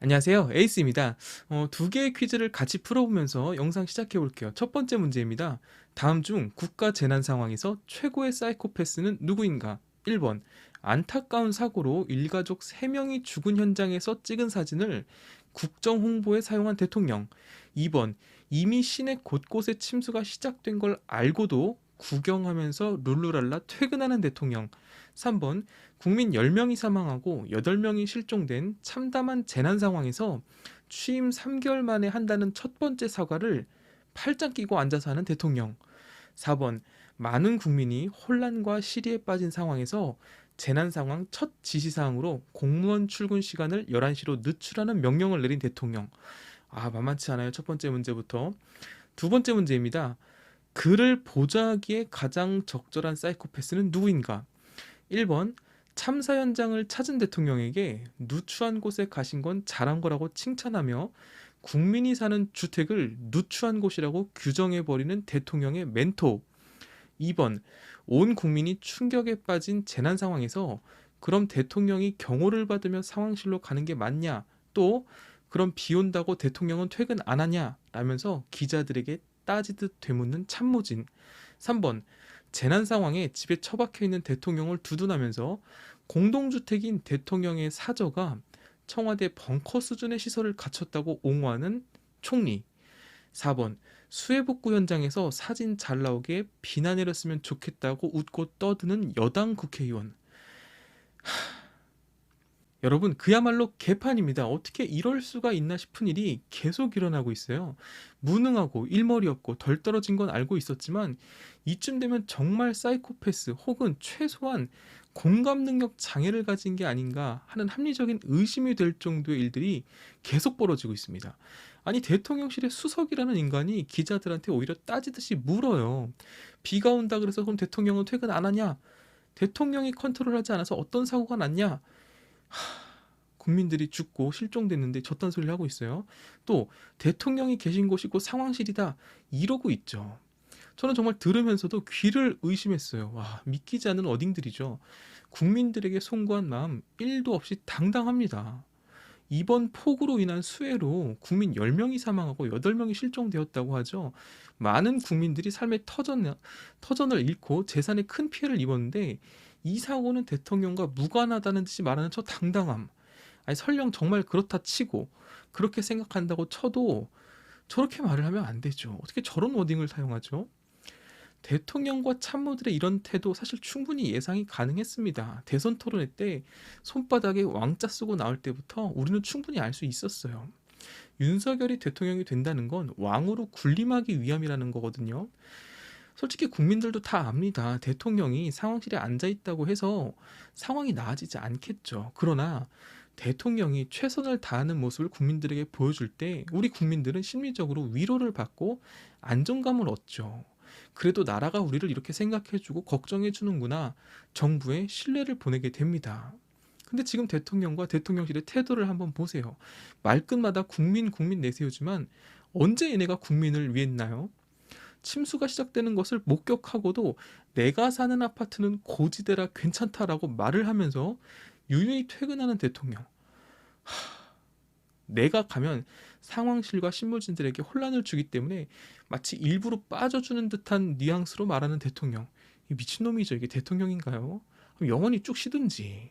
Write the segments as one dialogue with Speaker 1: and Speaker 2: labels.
Speaker 1: 안녕하세요. 에이스입니다. 어, 두 개의 퀴즈를 같이 풀어보면서 영상 시작해 볼게요. 첫 번째 문제입니다. 다음 중 국가 재난 상황에서 최고의 사이코패스는 누구인가? 1번. 안타까운 사고로 일가족 3명이 죽은 현장에서 찍은 사진을 국정 홍보에 사용한 대통령. 2번. 이미 시내 곳곳에 침수가 시작된 걸 알고도 구경하면서 룰루랄라 퇴근하는 대통령. 3번. 국민 10명이 사망하고 8명이 실종된 참담한 재난 상황에서 취임 3개월 만에 한다는 첫 번째 사과를 팔짱 끼고 앉아서 하는 대통령. 4번. 많은 국민이 혼란과 시리에 빠진 상황에서 재난 상황 첫 지시사항으로 공무원 출근 시간을 11시로 늦추라는 명령을 내린 대통령. 아, 만만치 않아요. 첫 번째 문제부터. 두 번째 문제입니다. 그를 보좌하기에 가장 적절한 사이코패스는 누구인가? 1번 참사 현장을 찾은 대통령에게 누추한 곳에 가신 건 잘한 거라고 칭찬하며 국민이 사는 주택을 누추한 곳이라고 규정해 버리는 대통령의 멘토. 2번 온 국민이 충격에 빠진 재난 상황에서 그럼 대통령이 경호를 받으며 상황실로 가는 게 맞냐? 또 그럼 비 온다고 대통령은 퇴근 안 하냐? 라면서 기자들에게 따지듯 되묻는 참모진. 3번 재난 상황에 집에 처박혀 있는 대통령을 두둔하면서 공동주택인 대통령의 사저가 청와대 벙커 수준의 시설을 갖췄다고 옹호하는 총리. 4번 수해복구 현장에서 사진 잘 나오게 비나 내렸으면 좋겠다고 웃고 떠드는 여당 국회의원. 하... 여러분 그야말로 개판입니다. 어떻게 이럴 수가 있나 싶은 일이 계속 일어나고 있어요. 무능하고 일머리 없고 덜 떨어진 건 알고 있었지만 이쯤 되면 정말 사이코패스 혹은 최소한 공감 능력 장애를 가진 게 아닌가 하는 합리적인 의심이 될 정도의 일들이 계속 벌어지고 있습니다. 아니 대통령실의 수석이라는 인간이 기자들한테 오히려 따지듯이 물어요. 비가 온다 그래서 그럼 대통령은 퇴근 안 하냐? 대통령이 컨트롤하지 않아서 어떤 사고가 났냐? 하, 국민들이 죽고 실종됐는데 저딴 소리를 하고 있어요. 또 대통령이 계신 곳이고 상황실이다 이러고 있죠. 저는 정말 들으면서도 귀를 의심했어요. 와, 믿기지 않는 어딩들이죠. 국민들에게 송구한 마음 1도 없이 당당합니다. 이번 폭우로 인한 수해로 국민 10명이 사망하고 8명이 실종되었다고 하죠. 많은 국민들이 삶의 터전, 터전을 잃고 재산에 큰 피해를 입었는데 이 사고는 대통령과 무관하다는 듯이 말하는 저 당당함. 아니 설령 정말 그렇다 치고 그렇게 생각한다고 쳐도 저렇게 말을 하면 안 되죠. 어떻게 저런 워딩을 사용하죠? 대통령과 참모들의 이런 태도 사실 충분히 예상이 가능했습니다. 대선 토론회 때 손바닥에 왕자 쓰고 나올 때부터 우리는 충분히 알 수 있었어요. 윤석열이 대통령이 된다는 건 왕으로 군림하기 위함이라는 거거든요. 솔직히 국민들도 다 압니다. 대통령이 상황실에 앉아 있다고 해서 상황이 나아지지 않겠죠. 그러나 대통령이 최선을 다하는 모습을 국민들에게 보여줄 때 우리 국민들은 심리적으로 위로를 받고 안정감을 얻죠. 그래도 나라가 우리를 이렇게 생각해주고 걱정해주는구나. 정부에 신뢰를 보내게 됩니다. 근데 지금 대통령과 대통령실의 태도를 한번 보세요. 말끝마다 국민 국민 내세우지만 언제 얘네가 국민을 위했나요? 침수가 시작되는 것을 목격하고도 내가 사는 아파트는 고지대라 괜찮다라고 말을 하면서 유유히 퇴근하는 대통령. 하, 내가 가면 상황실과 신문진들에게 혼란을 주기 때문에 마치 일부러 빠져주는 듯한 뉘앙스로 말하는 대통령. 이 미친놈이죠. 이게 대통령인가요? 영원히 쭉 쉬든지.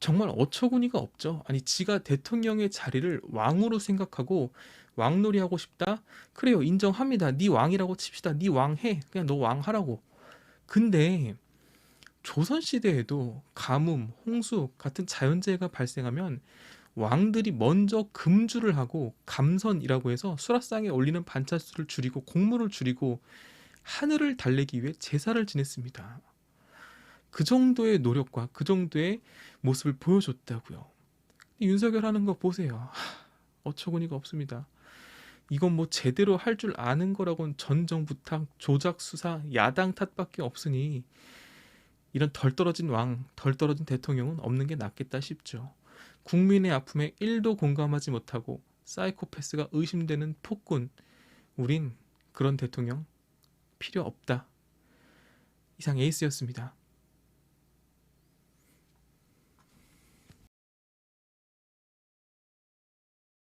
Speaker 1: 정말 어처구니가 없죠. 아니 지가 대통령의 자리를 왕으로 생각하고 왕놀이 하고 싶다? 그래요. 인정합니다. 네 왕이라고 칩시다. 네 왕해. 그냥 너 왕하라고. 근데 조선 시대에도 가뭄, 홍수 같은 자연재해가 발생하면 왕들이 먼저 금주를 하고 감선이라고 해서 수라상에 올리는 반찬수를 줄이고 곡물을 줄이고 하늘을 달래기 위해 제사를 지냈습니다. 그 정도의 노력과 그 정도의 모습을 보여줬다고요. 윤석열 하는 거 보세요. 하, 어처구니가 없습니다. 이건 뭐 제대로 할 줄 아는 거라고는 전 정부 탓, 조작 수사, 야당 탓밖에 없으니 이런 덜 떨어진 왕, 덜 떨어진 대통령은 없는 게 낫겠다 싶죠. 국민의 아픔에 1도 공감하지 못하고 사이코패스가 의심되는 폭군. 우린 그런 대통령 필요 없다. 이상 에이스였습니다.